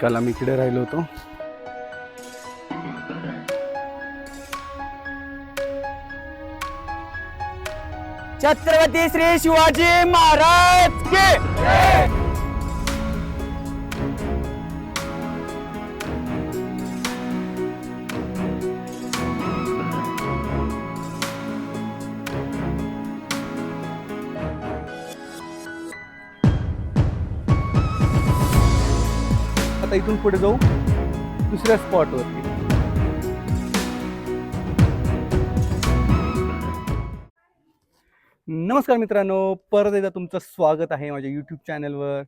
काल आम्ही इकडे राहिलो होतो. छत्रपती श्री शिवाजी महाराज के आता इथून पुढे जाऊ दुसऱ्या स्पॉटवरती नमस्कार मित्रांनो परत एकदा तुमचं स्वागत आहे माझ्या यूट्यूब चॅनलवर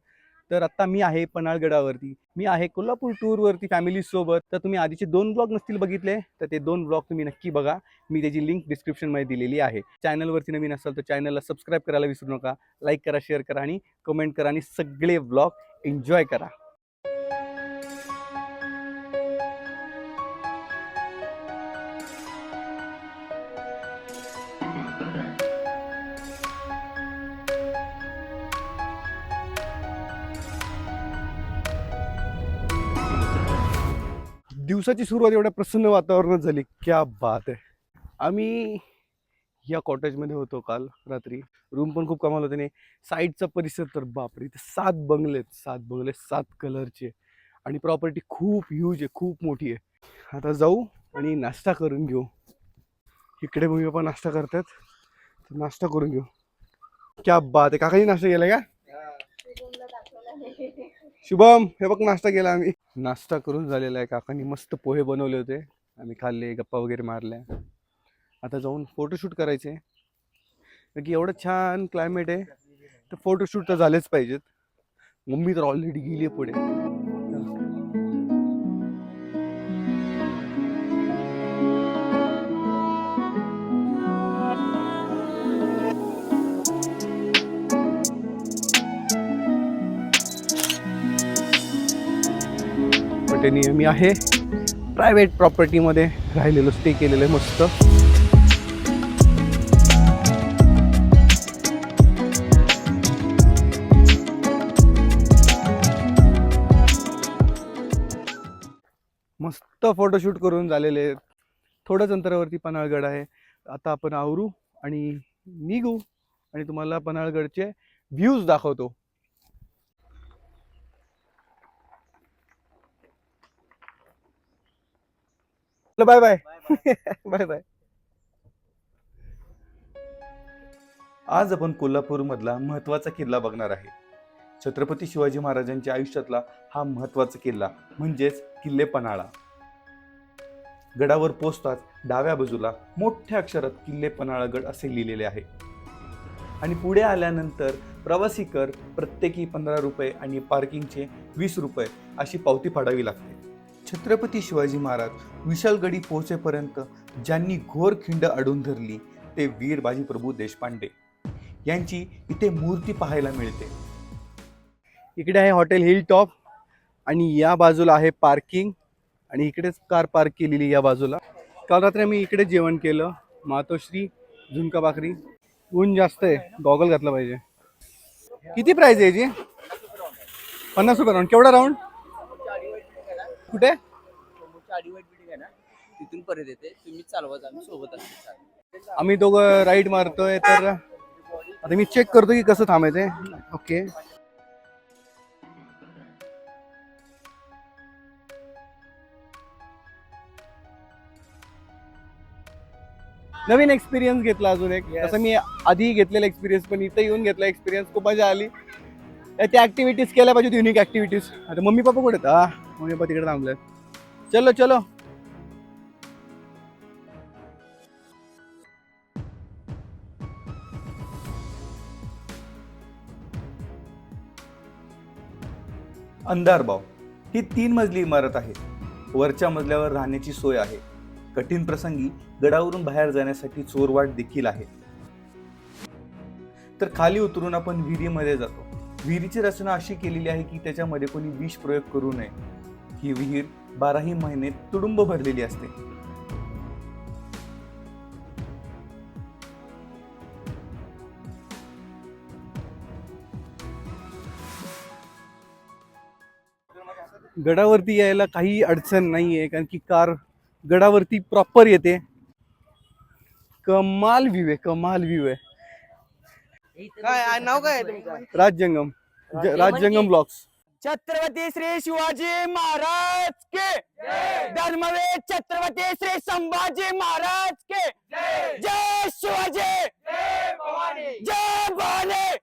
तर आत्ता मी आहे पन्हाळगडावरती. मी आहे कोल्हापूर टूरवरती फॅमिलीसोबत तर तुम्ही आधीचे दोन ब्लॉग नसतील बघितले तर ते दोन ब्लॉग तुम्ही नक्की बघा. मी त्याची लिंक डिस्क्रिप्शनमध्ये दिलेली आहे. चॅनलवरती नवीन असाल तर चॅनलला सबस्क्राईब करायला विसरू नका. लाईक करा शेअर करा आणि कमेंट करा आणि सगळे ब्लॉग एन्जॉय करा. दिवसाची सुरुवात एवढ्या प्रसन्न वातावरणात झाली. क्या बात आहे आम्ही या कॉटेजमध्ये होतो काल रात्री. रूम पण खूप कमाल होते आणि साईडचा परिसर तर बापरे इथे सात बंगले आहेत. सात बंगले सात कलरचे आणि प्रॉपर्टी खूप ह्यूज आहे खूप मोठी आहे. आता जाऊ आणि नाश्ता करून घेऊ. इकडे मम्मी पप्पा नाश्ता करतात. तर नाश्ता करून घेऊ. क्या बात आहे काकाजी नाश्ता केला का? शुभम हे बघ नाश्ता केला आम्ही. नाश्ता करून झालेला आहे काकांनी. मस्त पोहे बनवले होते. आम्ही खाल्ले गप्पा वगैरे मारल्या. आता जाऊन फोटोशूट करायचे. की एवढं छान क्लायमेट आहे तर फोटोशूट तर झालेच पाहिजेत. मम्मी तर ऑलरेडी गेली आहे पुढे. पण नियमी मी आहे प्रायव्हेट प्रॉपर्टीमध्ये राहिलेलो स्टे केलेलं आहे मस्त. मस्त फोटोशूट करून झालेले आहेत. थोड्याच अंतरावरती पन्हाळगड आहे. आता आपण आवरू आणि निघू आणि तुम्हाला पन्हाळगडचे व्ह्यूज दाखवतो. बाय बाय बाय बाय आज आपण कोल्हापूर मधला महत्त्वाचा किल्ला बघणार आहे. छत्रपती शिवाजी महाराजांच्या आयुष्यातला हा महत्त्वाचा किल्ला म्हणजेच किल्ले पन्हाळा. गडावर पोचताच डाव्या बाजूला मोठ्या अक्षरात किल्ले पन्हाळागड असे लिहिलेले आहे. आणि पुढे आल्यानंतर प्रवासी कर प्रत्येकी पंधरा रुपये आणि पार्किंगचे वीस रुपये अशी पावती फाडावी लागते. छत्रपती शिवाजी महाराज विशालगडी पोहोचेपर्यंत ज्यांनी घोर खिंड अडून धरली ते वीर बाजीप्रभू देशपांडे. यांची इथे मूर्ती पाहायला मिळते. इकडे आहे हॉटेल हिल टॉप आणि या बाजूला आहे पार्किंग आणि इकडेच कार पार्क केलेली या बाजूला. काल रात्री आम्ही इकडे जेवण केलं. मातोश्री झुणका भाकरी. ऊन जास्त आहे. गॉगल घातला पाहिजे. किती प्राइस आहे जी पन्नास रुपये राऊंड केवढा राऊंड कुठे? तिथून परत येते. तुम्ही चालवत आम्ही सोबत असतो. आम्ही दोघं राईड मारतोय तर आता मी चेक करतो की कसं थांबायचंय. ओके नवीन एक्सपिरियन्स घेतला अजून एक. तसं मी आधी घेतलेला एक्सपिरियन्स पण इथे येऊन घेतला एक्सपिरियन्स खूप मजा आली. त्या ऍक्टिव्हिटीज केल्या पाहिजे युनिक ऍक्टिव्हिटीज आता मम्मी पप्पा कुठे आहेत? मम्मी पप्पा तिकडे थांबले चलो चलो. अंधारबाव ही तीन मजली इमारत आहे वरच्या मजल्यावर राहण्याची सोय आहे. कठीण प्रसंगी गडावरून बाहेर जाण्यासाठी चोरवाट देखील आहे. तर खाली उतरून आपण विहिरीमध्ये जातो. विहिरीची रचना अशी केलेली आहे की त्याच्यामध्ये कोणी विष प्रयोग करू नये. ही विहीर बाराही महिने तुडुंब भरलेली असते. गडावरती यायला काही अडचण नाही आहे कारण की कार गडावरती प्रॉपर येते. कमाल व्ह्यू आहे कमाल व्ह्यू आहे. काय नाव काय राजजंगम राजजंगम ब्लॉक्स छत्रपती श्री शिवाजी महाराज के. धर्मवीर छत्रपती श्री संभाजी महाराज के. जय. शिवाजी. जय भवानी.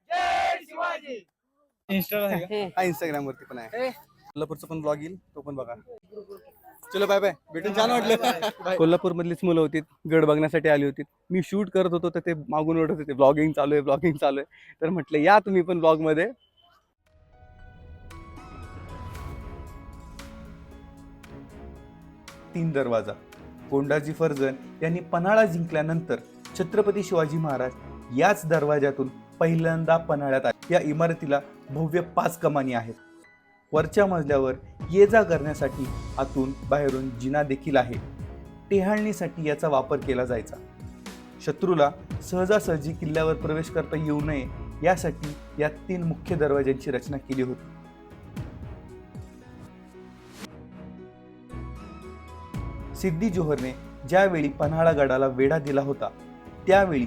हा. इंस्टाग्राम वरती पण आहे. कोल्हापूरचा पण ब्लॉग येईल तो पण बघा. चलो बाय बाय भेटून छान वाटलं. कोल्हापूर मधलीच मुलं होती गड बघण्यासाठी आली होती. मी शूट करत होतो तर ते मागून ओढत होते. ब्लॉगिंग चालू आहे ब्लॉगिंग चालू आहे. तर म्हटलं या तुम्ही पण ब्लॉगमध्ये. तीन दरवाजा कोंडाजी फर्जन यांनी पन्हाळा जिंकल्यानंतर छत्रपती शिवाजी महाराज याच दरवाज्यातून पहिल्यांदा पन्हाळ्यात आले. या इमारतीला भव्य पाच कमानी आहेत. वरच्या मजल्यावर ये जा करण्यासाठी आतून बाहेरून जिना देखील आहे. टेहाळणीसाठी याचा वापर केला जायचा. शत्रूला सहजासहजी किल्ल्यावर प्रवेश करता येऊ नये यासाठी या तीन मुख्य दरवाज्यांची रचना केली होती. सिद्धी जोहरने ज्यावेळी पन्हाळा गडाला वेढा दिला होता त्यावेळी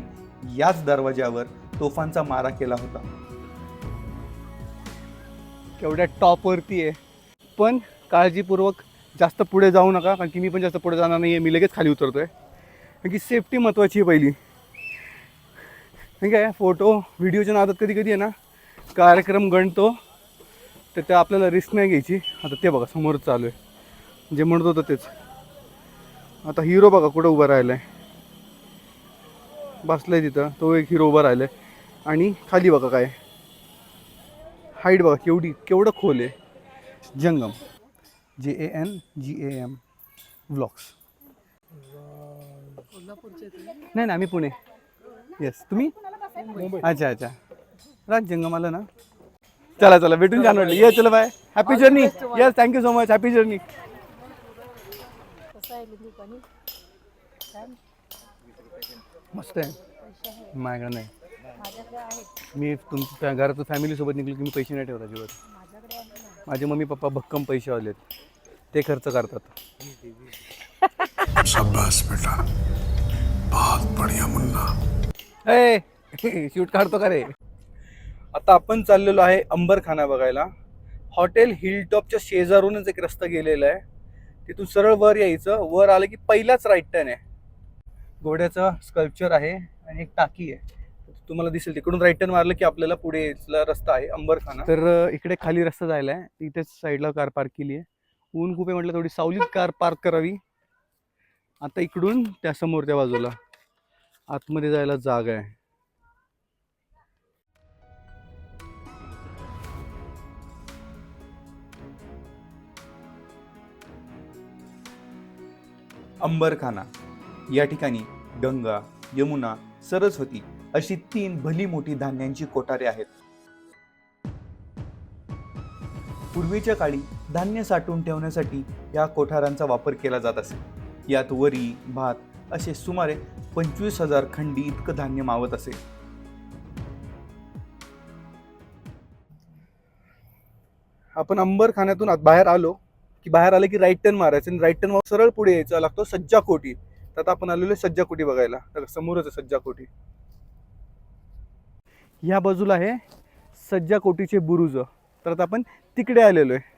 याच दरवाज्यावर तोफांचा मारा केला होता. केवढ्या टॉपवरती आहे. पण काळजीपूर्वक जास्त पुढे जाऊ नका कारण की मी पण जास्त पुढे जाणार नाही आहे मी लगेच खाली उतरतोय. कारण की सेफ्टी महत्त्वाची आहे पहिली. ठीक आहे फोटो व्हिडिओच्या नादात कधी कधी आहे ना कार्यक्रम गणतो तर त्या आपल्याला रिस्क नाही घ्यायची. आता ते बघा समोर चालू आहे. जे म्हणत होतं तेच. आता हिरो बघा कुठं उभा राहिला आहे बसलाय तिथं तो एक हिरो उभा राहिला आहे आणि खाली बघा काय. हाईट बघा केवढी केवढं खोल आहे. Jangam. J A N G A M vlogs नाही ना आम्ही पुणे. येस तुम्ही? अच्छा अच्छा. राज जंगम आलं ना? चला चला भेटून छान वाटलं. ये चला bye happy journey yes thank you so much happy journey मस्त आहे. माझ्याकडे नाही. मी तुमच्या घरातून फॅमिलीसोबत निघलो की मी पैसे नाही ठेवत अजिबात. माझे मम्मी पप्पा भक्कम पैसे वालेत ते खर्च करतात. शाबाश बेटा. बहुत बढ़िया मुन्ना. ए शूट काढतो का रे? आता आपण चाललेलो आहे अंबरखाना बघायला. हॉटेल हिलटॉपच्या शेजारूनच एक रस्ता गेलेला आहे. तिथून सरळ वर यायचं. वर आलं की पहिलाच राईट टर्न आहे. घोड्याचा स्कल्पचर आहे आणि एक टाकी आहे. तुम्हाला दिसेल तिकडून राईट टर्न मारलं की आपल्याला पुढे रस्ता आहे अंबरखाना. तर इकडे खाली रस्ता जायला आहे इथेच साईडला कार पार्क केली आहे. ऊन खूप आहे म्हटलं थोडी सावलीत कार पार्क करावी. आता इकडून त्या समोरच्या बाजूला. आतमध्ये जायला जागा आहे. अंबरखाना. या ठिकाणी गंगा यमुना सरस्वती अशी तीन भली मोठी धान्यांची कोठारे आहेत. पूर्वीच्या काळी धान्य साठवून ठेवण्यासाठी या कोठारांचा वापर केला जात असे. यात वरी भात असे सुमारे पंचवीस हजार खंडी इतकं धान्य मावत असे. आपण अंबरखान्यातून बाहेर आलो. की बाहेर आलं की राईट टर्न मारायचं आणि राईट टर्न सरळ पुढे यायचा लागतो सज्जा कोटी. तर आता आपण आलेलो आहे सज्जा कोटी बघायला. तर समोरच आहे सज्जा कोटी. ह्या बाजूला आहे सज्जा कोटीचे बुरुज. तर आता आपण तिकडे आलेलो आहे.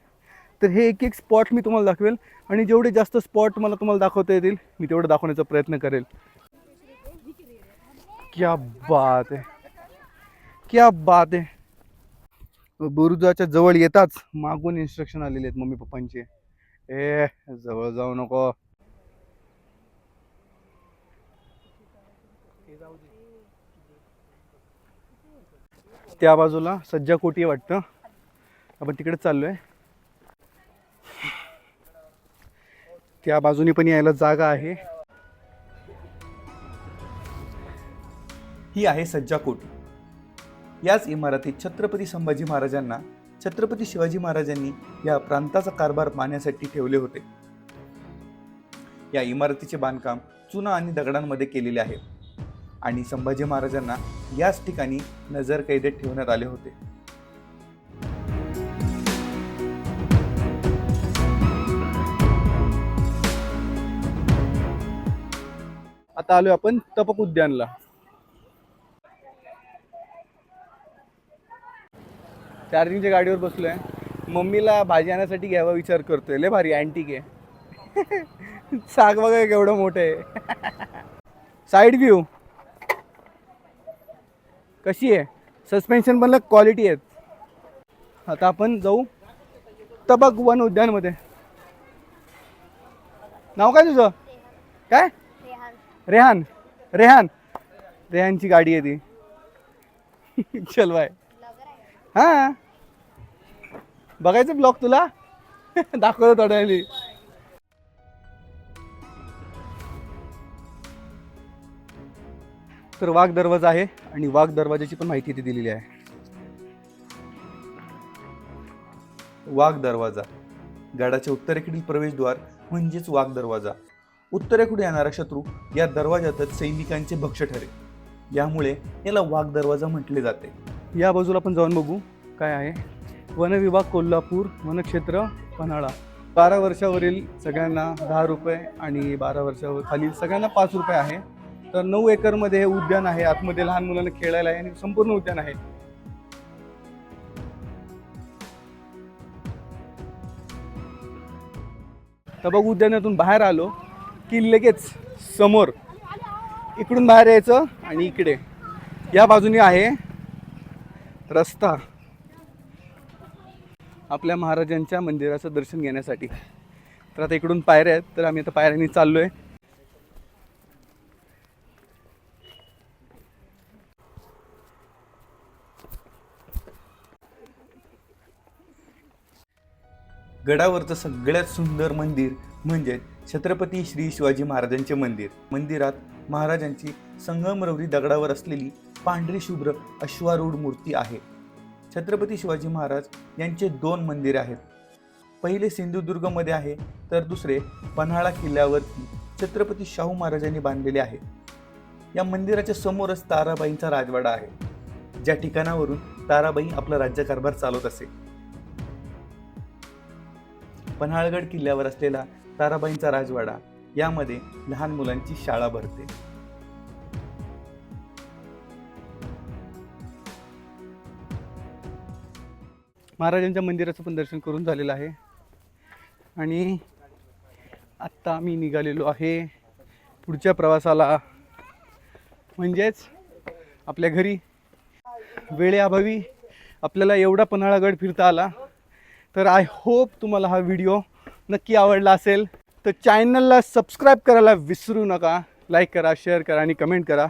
तर हे एक एक स्पॉट मी तुम्हाला दाखवेल. आणि जेवढे जास्त स्पॉट मला तुम्हाला दाखवता येतील मी तेवढं दाखवण्याचा प्रयत्न करेल. क्या बात आहे. क्या बात आहे. बुरुजाच्या जवळ येताच मागून इन्स्ट्रक्शन आलेले आहेत मम्मी पप्पांचे. ए जवळ जाऊ नको. त्या बाजूला सज्जा कोटी वाटतं. आपण तिकडे चाललोय. त्या बाजूने पण यायला जागा आहे. ही आहे सज्जा कोटी याच इमारतीत छत्रपती संभाजी महाराजांना छत्रपती शिवाजी महाराजांनी या प्रांताचा कारभार पाहण्यासाठी ठेवले होते. या इमारतीचे बांधकाम चुना आणि दगडांमध्ये केलेले आहे. आणि संभाजी महाराजांना याच ठिकाणी नजर कैदेत ठेवण्यात आले होते. आता आलो आपण तपक उद्यानला. चार्जिंगच्या गाडीवर बसलो आहे मम्मीला भाजी आणण्यासाठी घ्यावा विचार करतोय. लय भारी अँटिक आहे. साग बघा केवढं मोठं आहे. साईड व्ह्यू कशी आहे? सस्पेन्शन पण क्वालिटी आहेत. आता आपण जाऊ तबक वन उद्यानमध्ये. नाव काय तुझं? काय? रेहान. रेहान. रेहानची गाडी आहे ती. चल बाय. हा? बघायचं ब्लॉग तुला? दाखवतो थोड्या तर वाघ दरवाजा आहे आणि वाघ दरवाजाची पण माहिती इथे दिलेली आहे. वाघ दरवाजा. गडाच्या उत्तरेकडील प्रवेशद्वार म्हणजेच वाघ दरवाजा. उत्तरेकडून येणारा शत्रू या दरवाजातच सैनिकांचे भक्ष ठरे यामुळे याला वाघ दरवाजा म्हटले जाते. या बाजूला आपण जाऊन बघू काय आहे. वनविभाग कोल्हापूर वनक्षेत्र पन्हाळा. बारा वर्षावरील सगळ्यांना दहा रुपये आणि बारा वर्षावर खालील सगळ्यांना पाच रुपये आहे. तर नऊ एकरमध्ये हे उद्यान आहे. आतमध्ये लहान मुलांना खेळायला आहे आणि संपूर्ण उद्यान आहे. तर बघ उद्यानातून बाहेर आलो की लगेच समोर इकडून बाहेर यायचं आणि इकडे. या बाजूने आहे रस्ता. आपल्या महाराजांच्या मंदिराचं दर्शन घेण्यासाठी. तर आता इकडून पायऱ्या आहेत तर आम्ही आता पायऱ्यांनी चाललो आहे गडावरचं सगळ्यात सुंदर मंदिर म्हणजे छत्रपती श्री शिवाजी महाराजांचे मंदिर. मंदिरात महाराजांची संगमरवरी दगडावर असलेली पांढरी शुभ्र अश्वारूढ मूर्ती आहे. छत्रपती शिवाजी महाराज यांचे दोन मंदिरे आहेत. पहिले सिंधुदुर्गमध्ये आहे तर दुसरे पन्हाळा किल्ल्यावरती छत्रपती शाहू महाराजांनी बांधलेले आहे. या मंदिराच्या समोरच ताराबाईंचा राजवाडा आहे. ज्या ठिकाणावरून ताराबाई आपला राज्यकारभार चालवत असे. पन्हाळगड किल्ल्यावर असलेला ताराबाईंचा राजवाडा यामध्ये लहान मुलांची शाळा भरते. महाराजांच्या मंदिराचं पण दर्शन करून झालेलं आहे. आणि आत्ता आम्ही निघालेलो आहे पुढच्या प्रवासाला. म्हणजेच आपल्या घरी वेळेअभावी आपल्याला एवढा पन्हाळागड फिरता आला. तर आय होप तुम्हाला हा व्हिडिओ नक्की आवडला असेल. तर चॅनलला सबस्क्राईब करायला विसरू नका. लाईक करा शेअर करा आणि कमेंट करा.